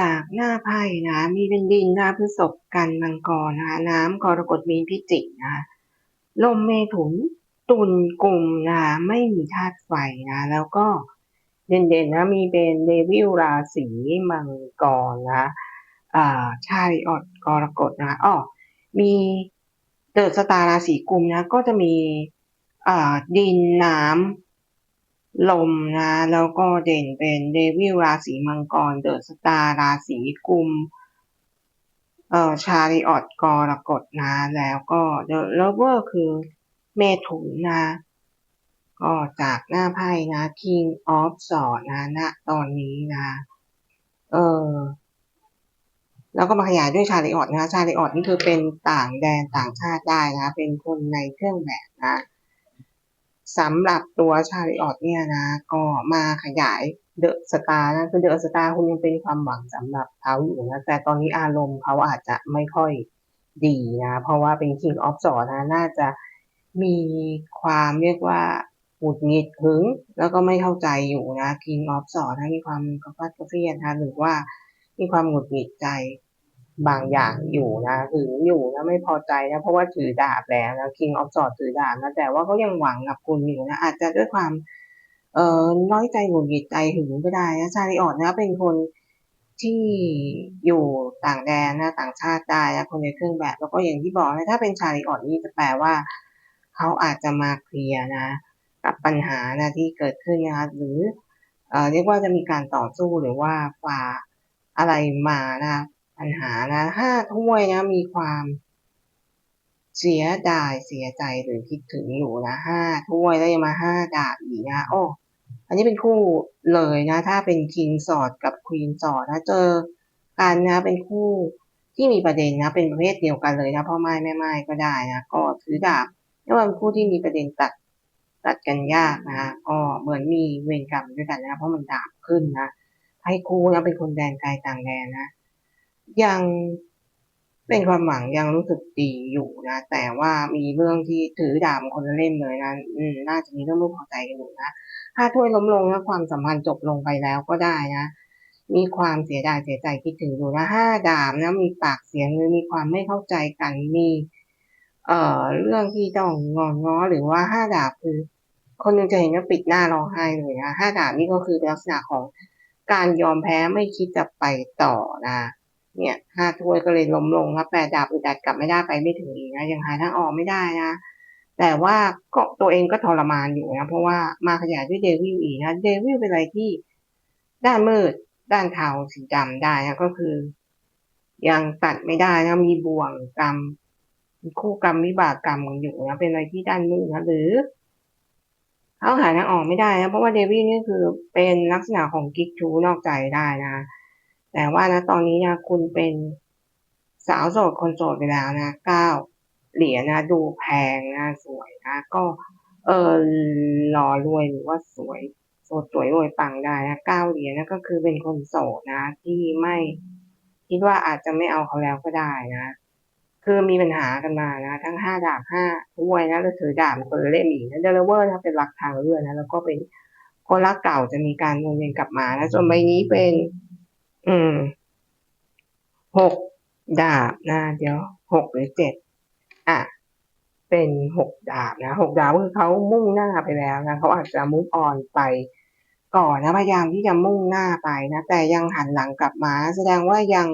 จากหน้าไพ่นะมีเป็นดินนะพฤษภกันมังกรนะคะน้ำกรกฎมีนพิจิกนะลมเมถุนตุลกลุ่มนะไม่มีธาตุไฟนะแล้วก็เด่นๆนะมีเป็นเดวิลราศีมังกรนะอ่าชาริออดกรกฎนะอ๋อมีเดิดสตาร์ราศีกุมนะก็จะมีอ่าดินน้ำ ลมนะ แล้วก็เด่นเป็นเดวิลราศีมังกร เดอะสตาร์ราศีกุม เอ่อชาริออตกรกฎนะ แล้วก็เดอะเลเวอร์คือเมถุนนะ ก็จากหน้าไพ่นะ King of s w o r d นะณตอนนี้นะ เออแล้วก็มาขยายด้วยชาริออตนะชาริออตนี่คือเป็นต่างแดนต่างชาติได้นะ เป็นคนในเครื่องแบบนะ สำหรับตัวชาริออตเนี่ยนะ ก็มาขยายเดอะสตาร์นะคือเดอะสตาร์คุณยังเป็นความหวังสำหรับเขาอยู่นะ แต่ตอนนี้อารมณ์เขาอาจจะไม่ค่อยดีนะ เพราะว่าเป็น King of Swords นะ น่าจะมีความเรียกว่าหงุดหงิดหึง แล้วก็ไม่เข้าใจอยู่นะ King of Swords นะมีความกระฟัดกระเฟียนนะหรือว่ามีความหงุดหงิดใจ บางอย่างอยู่นะหึงอยู่นะไม่พอใจนะเพราะว่าถือดาบแล้วนะ King of Swords ถือดาบนะแต่ว่าเขายังหวังกับคุณอยู่นะอาจจะด้วยความเอ่อน้อยใจหงุดหงิดใจหึงก็ได้นะชาริออตนะเป็นคนที่อยู่ต่างแดนนะต่างชาติได้นะคนในเครื่องแบบ แล้วก็อย่างที่บอกนะถ้าเป็นชาริออตนี่จะแปลว่าเขาอาจจะมาเคลียร์นะ กับปัญหานะที่เกิดขึ้นนะคะหรือเอ่อเรียกว่าจะมีการต่อสู้หรือว่าฝ่าอะไรมานะ ปัญหานะห้าถ้วยนะมีความเสียดายเสียใจหรือคิดถึงอยู่นะห้าถ้วยแล้วยังมาห้าดาบอีกนะโอ้อันนี้เป็นคู่เลยนะ ถ้าเป็นคิงสอดกับควีนสอดนะเจอกันนะเป็นคู่ที่มีประเด็นนะ เป็นประเภทเดียวกันเลยนะพ่อไม้แม่ไม้ก็ได้นะก็ถือดาบแล้วเป็นคู่ที่มีประเด็นตัดตัดกันยากนะก็เหมือนมีเวรกรรมด้วยกันนะ เพราะมันดาบขึ้นนะให้คู่นะเป็นคนแดนไกลต่างแดนนะ ยังเป็นความหวังยังรู้สึกดีอยู่นะ แต่ว่ามีเรื่องที่ถือดาบคนละเล่มเลยนะอืมน่าจะมีเรื่องไม่พอใจกันอยู่นะถ้าถ้วยล้มลงแล้วความสัมพันธ์จบลงไปแล้วก็ได้นะ มีความเสียดายเสียใจคิดถึงอยู่นะห้าดาบนะมีปากเสียงหรือมีความไม่เข้าใจกันมีเอ่อเรื่องที่ต้องงอนง้อหรือว่าห้าดาบคือ คนหนึงจะเห็นว่าปิดหน้าร้องไห้เลยนะห้าดาบนี่ก็คือลักษณะของการยอมแพ้ไม่คิดจะไปต่อนะ เนี่ยห้าถ้วยก็เลยล้มลงนะแปดดาบอึดอัดกลับไม่ได้ไปไม่ถึงอีกนะยังหาทางออกไม่ได้นะ แต่ว่าก็ตัวเองก็ทรมานอยู่นะ เพราะว่ามาขยายด้วยเดวิลอีกนะเดวิลเป็นอะไรที่ด้านมืด ด้านเทาสีดำได้นะก็คือ ยังตัดไม่ได้นะมีบ่วงกรรมคู่กรรมวิบากกรรมกันอยู่นะเป็นอะไรที่ด้านมืดนะหรือเขาหาทางออกไม่ได้นะเพราะว่าเดวิลนี่คือเป็นลักษณะของกิ๊กชูนอกใจได้นะ แต่ว่านะตอนนี้นะคุณเป็นสาวโสดคนโสดไปแล้วนะเก้าเหรียญนะ ดูแพงนะสวยนะ ก็เออหล่อรวยหรือว่าสวยโสดสวยรวยปังได้นะเก้าเหรียญนะก็คือเป็นคนโสดนะ ที่ไม่คิดว่าอาจจะไม่เอาเขาแล้วก็ได้นะคือมีปัญหากันมานะ ทั้งห้าดาบห้าถ้วยนะแล้วถือดาบคนละเล่มอีกนะเดลเวอร์นะเป็นหลักทางเลือกนะแล้วก็เป็นคนรักเก่าจะมีการวนเวียนกลับมานะส่วนใบนี้เป็น อืมหกดาบนะเดี๋ยวหกหรือเจ็ดอะ เป็นหกดาบนะหกดาบคือเขามุ่งหน้าไปแล้วนะเขาอาจจะมุ่งออนไปก่อนนะพยายามที่จะมุ่งหน้าไปนะแต่ยังหันหลังกลับมา แสดงว่ายัง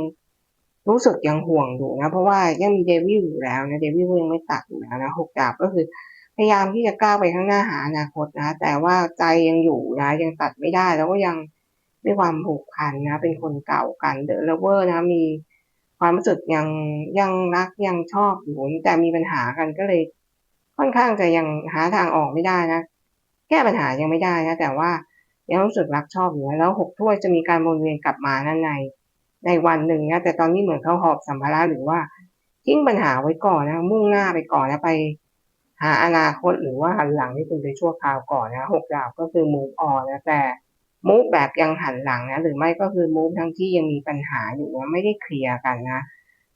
รู้สึกยังห่วงอยู่นะเพราะว่ายังมีเดวิลอยู่แล้วนะเดวิลยังไม่ตัดอยู่แล้วนะหกดาบก็คือพยายามที่จะก้าวไปข้างหน้าหาอนาคตนะ แต่ว่าใจยังอยู่นะ ยังตัดไม่ได้แล้วก็ยัง มีความผูกพันนะ เป็นคนเก่ากันเดอะเลเวอร์นะ มีความรู้สึกยังยังรักยังชอบอยู่แต่มีปัญหากันก็เลยค่อนข้างจะยังหาทางออกไม่ได้นะ แก้ปัญหายังไม่ได้นะ แต่ว่ายังรู้สึกรักชอบอยู่แล้วหกถ้วยจะมีการวนเวียนกลับมานั่นในในวันหนึ่งนะแต่ตอนนี้เหมือนเขาหอบสัมภาระหรือว่าทิ้งปัญหาไว้ก่อนนะ มุ่งหน้าไปก่อนนะไป หาอนาคตหรือว่าหันหลังที่คุณไปชั่วคราวก่อนนะหกดาบก็คือมูฟออนนะแต่ มูฟแบบยังหันหลังนะหรือไม่ก็คือมูฟทั้งที่ยังมีปัญหาอยู่นะไม่ได้เคลียร์กันนะ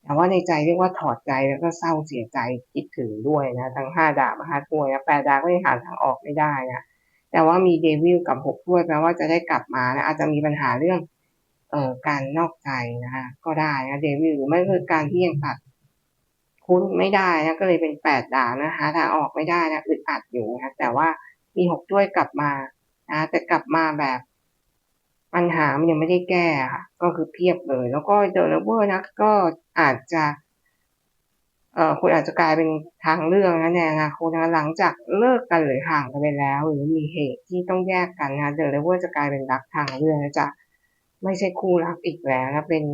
แต่ว่าในใจเรียกว่าถอดใจแล้วก็เศร้าเสียใจคิดถึงด้วยนะ ทั้งห้าดาบห้าถ้วยนะแปดดาบก็ยังหาทางออกไม่ได้นะแต่ว่ามีเดวิลกับหกถ้วยแปลว่าจะได้กลับมานะอาจจะมีปัญหาเรื่องเอ่อการนอกใจนะก็ได้นะเดวิลหรือไม่ก็คือการที่ยังตัดคุ้นไม่ได้นะก็เลยเป็นแปดดาวนะคะทางออกไม่ได้นะอึดอัดอยู่นะแต่ว่ามีหกถ้วยกลับมานะแต่กลับมาแบบ ปัญหามันยังไม่ได้แก้ค่ะ ก็คือเพียบเลย แล้วก็เดอะเวอร์นะก็อาจจะเอ่อคุณอาจจะกลายเป็นทางเลือกนะในอนาคตนะหลังจากเลิกกันหรือห่างกันไปแล้ว หรือมีเหตุที่ต้องแยกกันนะเดอะเลเวอร์จะกลายเป็นรักทางเลือกนะจะไม่ใช่คู่รักอีกแล้วนะเป็น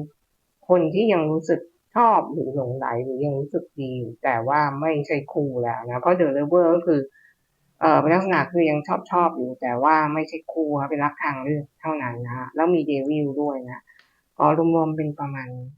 คนที่ยังรู้สึกชอบหรือหลงไหลหรือยังรู้สึกดี แต่ว่าไม่ใช่คู่แล้วนะเพราะเดอะเลเวอร์ก็คือ เอ่อเป็นลักษณะคือยังชอบชอบอยู่ แต่ว่าไม่ใช่คู่ครับเป็นรักทางเลือกเท่านั้นนะฮะแล้วมีเดวิลด้วยนะก็รวมๆเป็นประมาณนี้